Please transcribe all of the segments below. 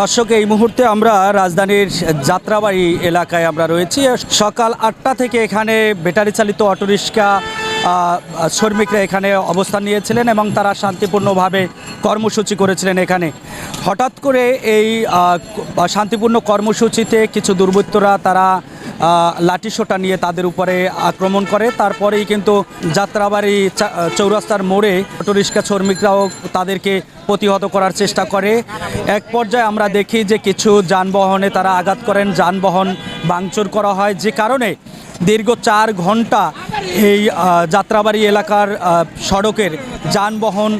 দর্শক, এই মুহূর্তে আমরা রাজধানীর যাত্রাবাড়ি এলাকায় আমরা রয়েছি। সকাল আটটা থেকে এখানে ব্যাটারি চালিত অটোরিক্সা শ্রমিকরা এখানে অবস্থান নিয়েছিলেন এবং তারা শান্তিপূর্ণভাবে কর্মসূচি করেছিলেন এখানে। হঠাৎ করে এই শান্তিপূর্ণ কর্মসূচিতে কিছু দুর্বৃত্তরা তারা আহ, লাঠিসোঁটা নিয়ে তাদের উপরে আক্রমণ করে। তারপরেই কিন্তু যাত্রাবাড়ি চৌরাস্তার মোড়ে অটোরিক্সা শ্রমিকরাও তাদেরকে প্রতিহত করার চেষ্টা করে। এক পর্যায়ে আমরা দেখি যে কিছু যানবাহনে তারা আঘাত করেন যানবাহন ভাঙচুর করা হয়। যে কারণে দীর্ঘ চার ঘণ্টা এই যাত্রাবাড়ি এলাকার সড়কের যানবাহন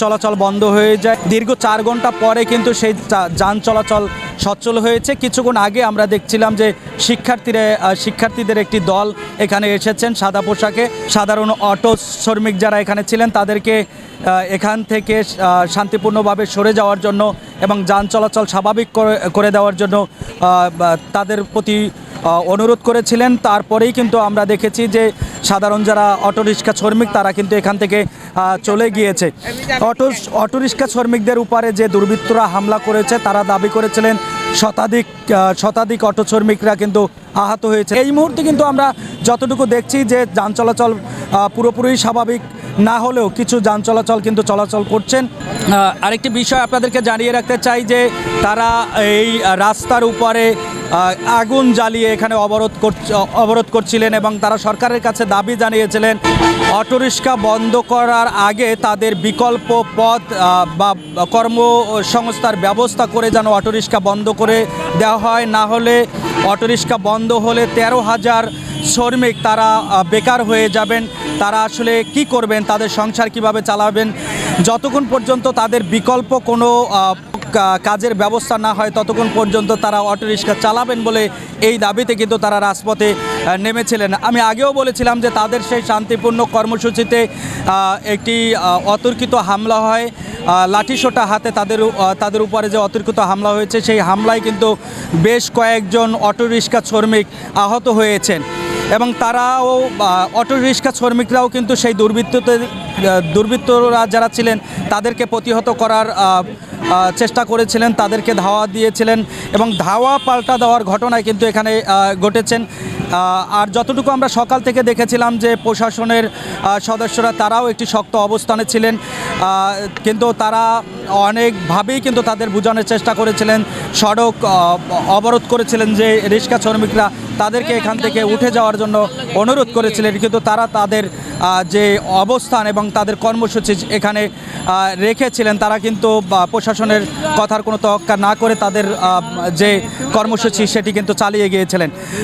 চলাচল বন্ধ হয়ে যায়। দীর্ঘ চার ঘণ্টা পরে কিন্তু সেই যান চলাচল সচ্ছল হয়েছে। কিছুক্ষণ আগে আমরা দেখছিলাম যে শিক্ষার্থীরা শিক্ষার্থীদের একটি দল এখানে এসেছেন সাদা পোশাকে। সাধারণ অটো শ্রমিক যারা এখানে ছিলেন, তাদেরকে এখান থেকে শান্তিপূর্ণভাবে সরে যাওয়ার জন্য এবং যান চলাচল স্বাভাবিক করে- দেওয়ার জন্য তাদের প্রতি অনুরোধ করেছিলেন। তারপরেই কিন্তু আমরা দেখেছি যে সাধারণ যারা অটোরিক্সা শ্রমিক, তারা কিন্তু এখান থেকে চলে গিয়েছে। অটো অটোরিক্সা শ্রমিকদের উপরে যে দুর্বৃত্তরা হামলা করেছে, তারা দাবি করেছিলেন শতাধিক শতাধিক অটো শ্রমিকরা কিন্তু আহত হয়েছে। এই মুহূর্তে কিন্তু আমরা যতটুকু দেখছি যে যান চলাচল পুরোপুরি স্বাভাবিক না হলেও কিছু যান চলাচল কিন্তু চলাচল করছেন। আরেকটি বিষয় আপনাদেরকে জানিয়ে রাখতে চাই যে তারা এই রাস্তার উপরে আগুন জ্বালিয়ে এখানে অবরোধ অবরোধ করছিলেন এবং তারা সরকারের কাছে দাবি জানিয়েছিলেন, অটোরিক্সা বন্ধ করার আগে তাদের বিকল্প পথ বা কর্মসংস্থার ব্যবস্থা করে যেন অটোরিক্সা বন্ধ করে দেওয়া হয়, না হলে অটোরিক্সা বন্ধ হলে তেরো হাজার শ্রমিক তারা বেকার হয়ে যাবেন। তারা আসলে কি করবেন? তাদের সংসার কীভাবে চালাবেন? যতক্ষণ পর্যন্ত তাদের বিকল্প কোনো কাজের ব্যবস্থা না হয় ততক্ষণ পর্যন্ত তারা অটোরিক্সা চালাবেন বলে এই দাবিতে কিন্তু তারা রাজপথে নেমেছিলেন। আমি আগেও বলেছিলাম যে তাদের সেই শান্তিপূর্ণ কর্মসূচিতে একটি অতর্কিত হামলা হয়। লাঠিসোঁটা হাতে তাদের তাদের উপরে যে অতর্কিত হামলা হয়েছে সেই হামলায় কিন্তু বেশ কয়েকজন অটোরিক্সা শ্রমিক আহত হয়েছেন। এবং তারাও অটোরিক্সা শ্রমিকরাও কিন্তু সেই দুর্বৃত্তদের আহ, দুর্বৃত্তরা যারা ছিলেন তাদেরকে প্রতিহত করার চেষ্টা করেছিলেন তাদেরকে ধাওয়া দিয়েছিলেন এবং ধাওয়া পাল্টা দেওয়ার ঘটনায় কিন্তু এখানে ঘটেছেন। আর যতটুকু আমরা সকাল থেকে দেখেছিলাম যে প্রশাসনের সদস্যরা তারাও একটি শক্ত অবস্থানে ছিলেন কিন্তু তারা অনেকভাবেই কিন্তু তাদের বোঝানোর চেষ্টা করেছিলেন সড়ক অবরোধ করেছিলেন যে রিক্সা শ্রমিকরা তাদেরকে এখান থেকে উঠে যাওয়ার জন্য অনুরোধ করেছিলেন কিন্তু তারা তাদের যে অবস্থান এবং তাদের কর্মসূচি এখানে রেখেছিলেন তারা কিন্তু বা, প্রশাসনের কথার কোনো তোয়াক্কা না করে তাদের যে কর্মসূচি সেটি কিন্তু চালিয়ে গিয়েছিলেন।